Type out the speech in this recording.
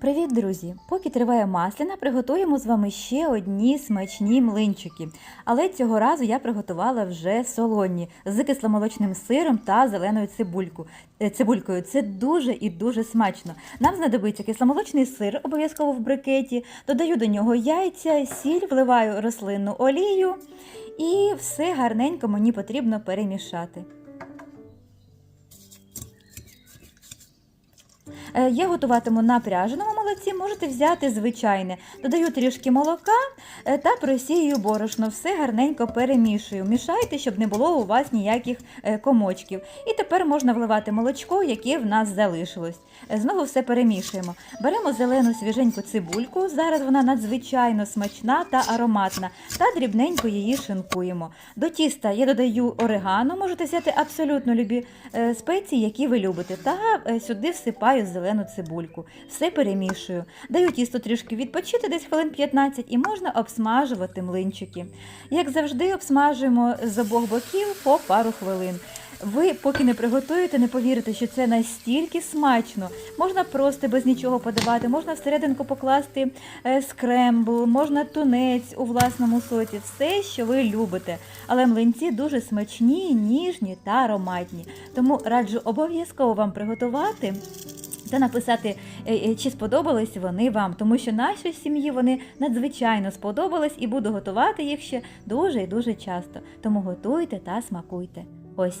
Привіт, друзі! Поки триває масляна, приготуємо з вами ще одні смачні млинчики. Але цього разу я приготувала вже солоні з кисломолочним сиром та зеленою е, цибулькою. Це дуже і дуже смачно. Нам знадобиться кисломолочний сир, обов'язково в брикеті. Додаю до нього яйця, сіль, вливаю рослинну олію і все гарненько мені потрібно перемішати. Я готуватиму на пряженому молоці, можете взяти звичайне. Додаю трішки молока е, та просію борошно. Все гарненько перемішую. Мішайте, щоб не було у вас ніяких е, комочків. І тепер можна вливати молочко, яке в нас залишилось. Е, Знову все перемішуємо. Беремо зелену свіженьку цибульку. Зараз вона надзвичайно смачна та ароматна. Та дрібненько її шинкуємо. До тіста я додаю орегано, можете взяти абсолютно любі е, спеції, які ви любите. Та е, сюди всипаю зелену цибульку. Все перемішую. Даю тісто трішки відпочити, десь хвилин 15, і можна обсмажувати млинчики. Як завжди, обсмажуємо з обох боків по пару хвилин. Ви, поки не приготуєте, не повірите, що це настільки смачно. Можна просто без нічого подавати, можна всерединку покласти е, скрембл, можна тунець у власному соці, все, що ви любите. Але млинці дуже смачні, ніжні та ароматні. Тому раджу обов'язково вам приготувати. Та написати, е, е, чи сподобались вони вам, тому що нашій сім'ї вони надзвичайно сподобались і буду готувати їх ще дуже і дуже часто. Тому готуйте та смакуйте. Ось